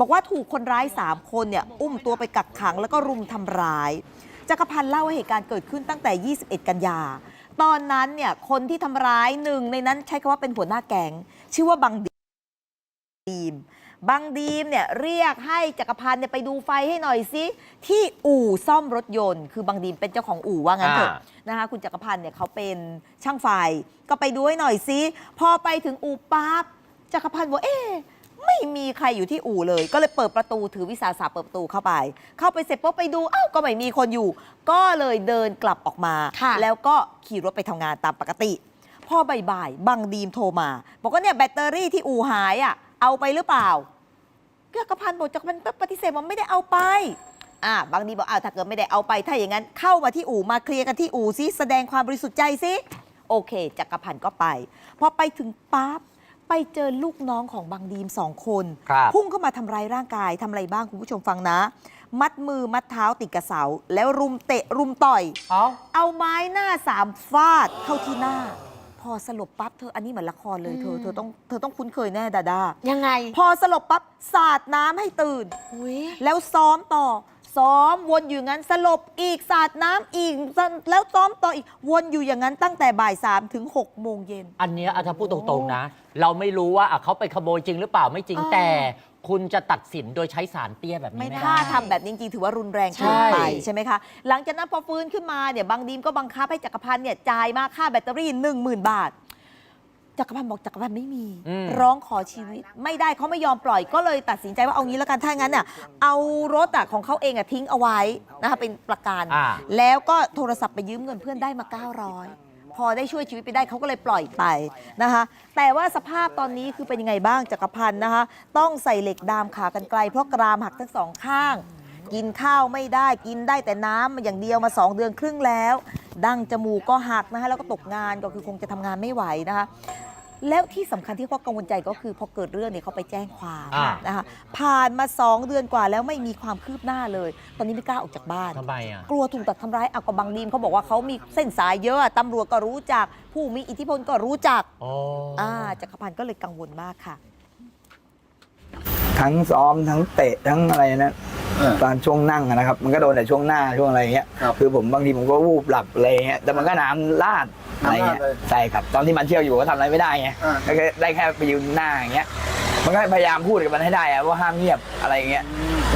บอกว่าถูกคนร้าย 3 คนเนี่ยอุ้มตัวไปกักขังแล้วก็รุมทำร้ายจักรพันธ์เล่าว่าเหตุการณ์เกิดขึ้นตั้งแต่ 21 กันยา ตอนนั้นเนี่ยคนที่ทำร้ายหนึ่งในนั้นใช้คำว่าเป็นหัวหน้าแก๊งชื่อว่าบังดีมบังดีมเนี่ยเรียกให้จักรพันธ์เนี่ยไปดูไฟให้หน่อยสิที่อู่ซ่อมรถยนต์ คือบังดีมเป็นเจ้าของอู่ว่างั้นเถอะอ่านะคะคุณจักรพันธ์เนี่ยเขาเป็นช่างไฟ ก็ไปดูให้หน่อยสิพอไปถึงอู่ปั๊บจักรพันธ์บอกเอ๊ะ ไม่มีใครอยู่ที่อู่เลย ก็เลยเปิดประตูถือวิสาสะเปิดประตูเข้าไป เข้าไปเสร็จปุ๊บไปดูอ้าวก็ไม่มีคนอยู่ ก็เลยเดินกลับออกมา ค่ะแล้วก็ขี่รถไปทำงานตามปกติ พอบ่ายๆบังดีมโทรมา บอกว่าเนี่ยแบตเตอรี่ที่อู่หายอะเอาไปหรือเปล่าจักรพันธ์บอกจักรพันธ์ปฏิเสธว่าไม่ได้เอาไป อ่า บางดีบอกอ้าวถ้าเกิดไม่ได้เอาไป ถ้าอย่างนั้นเข้ามาที่อู่มาเคลียร์กันที่อู่ซิแสดงความบริสุทธิ์ใจซิ โอเค จักรพันธ์ก็ไป พอไปถึงปั๊บ ไปเจอลูกน้องของบางดีมสองคนครับ พุ่งเข้ามาทำร้ายร่างกายทำอะไรบ้างคุณผู้ชมฟังนะ มัดมือมัดเท้าติดกระเสา แล้วรุมเตะรุมต่อย เอ้า เอาไม้หน้าสามฟาดเข้าที่หน้า พอสลบปั๊บเธออันนี้เหมือนละครเลยเธออืมเธอต้องเธอต้องคุ้นเคยแน่ดาดายังไงพอสลบปั๊บสาดน้ำให้ตื่น อุ้ยแล้วซ้อมต่อ ซ้อมวนอยู่อย่างนั้นสลบอีกสาดน้ำอีกแล้วซ้อมต่ออีกวนอยู่อย่างนั้นตั้งแต่บ่ายสามถึง6กโมงเย็น อันเนี้ยอาจจะพูดตรงๆนะ เราไม่รู้ว่าอะเขาไปขโมยจริงหรือเปล่าไม่จริงอ่า แต่ คุณจะตัดสินโดยใช้สารเตี้ยแบบนี้ไม่ไม่ถ้าได้ ทำแบบนี้จริงๆถือว่ารุนแรงเกินไปใช่ ใช่ไหมคะ หลังจากนั้นพอฟื้นขึ้นมาเนี่ยบางดีมก็บังคับให้จักรพันธ์เนี่ยจ่ายมาค่าแบตเตอรี่ 1 0,000 บาท จักรพันธ์บอกจักรพันธ์ไม่มี อืม ร้องขอชีวิต ไม่ได้เขาไม่ยอมปล่อยก็เลยตัดสินใจว่าเอางี้แล้วกันถ้างั้นน่ะเอารถอะของเขาเองอะทิ้งเอาไว้นะคะเป็นประกัน อ่า แล้วก็โทรศัพท์ไปยืมเงินเพื่อนได้มา 900 พอได้ช่วยชีวิตไปได้เขาก็เลยปล่อยไปนะคะ แต่ว่าสภาพตอนนี้คือเป็นยังไงบ้างจักรพันธ์นะคะ ต้องใส่เหล็กดามขากันไกล เพราะกรามหักทั้งสองข้าง กินข้าวไม่ได้กินได้แต่น้ำอย่างเดียวมา 2 เดือนครึ่งแล้ว ดั้งจมูกก็หักนะคะแล้วก็ตกงานก็คือคงจะทำงานไม่ไหวนะคะ แล้วที่สำคัญที่เขากังวลใจก็คือพอเกิดเรื่องเนี่ยเขาไปแจ้งความอ่านะคะผ่านมา 2 เดือนกว่าแล้วไม่มีความคืบหน้าเลย ตอนนี้ไม่กล้าออกจากบ้าน ทำไมอะ กลัวถูกตัดทำร้ายเอากับบางดีมเขาบอกว่าเขามีเส้นสายเยอะอะตำรวจก็รู้จัก ผู้มีอิทธิพลก็รู้จักอ๋ออ่าจักรพันธ์ก็เลยกังวลมากค่ะ ทั้งซ้อมทั้งเตะทั้งอะไรนะเออ ตอนช่วงนั่งอะนะครับ มันก็โดนแต่ช่วงหน้าช่วงอะไรอย่างเงี้ยครับ คือผมบางทีผมก็วูบหลับอะไรอย่างเงี้ยแต่มันก็น้ำลาด อะไรเงี้ยน้ำราดเลยใช่ครับตอนที่มันเชี่ยวอยู่ก็ทำอะไรไม่ได้ไงอ่าก็แค่ได้แค่ไปยืนหน้าอย่างเงี้ยมันก็พยายามพูดกับมันให้ได้อะว่าห้ามเงียบอะไรอย่างเงี้ย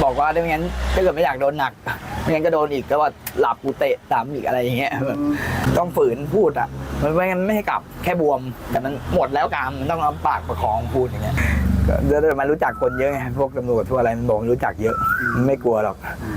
บอกว่าถ้าไม่งั้นถ้าเกิดไม่อยากโดนหนักไม่งั้นก็โดนอีกก็ว่าหลับกูเตะตามอีกอะไรอย่างเงี้ยแบบต้องฝืนพูดอะมันไม่งั้นไม่ให้กลับแค่บวม แต่มันหมดแล้วกรามมันต้องเอาปากประคองพูดอย่างเงี้ยก็เดี๋ยวมันรู้จักคนเยอะไงพวกตำรวจพวกอะไรมันบอกมันรู้จักเยอะมันไม่กลัวหรอกอืม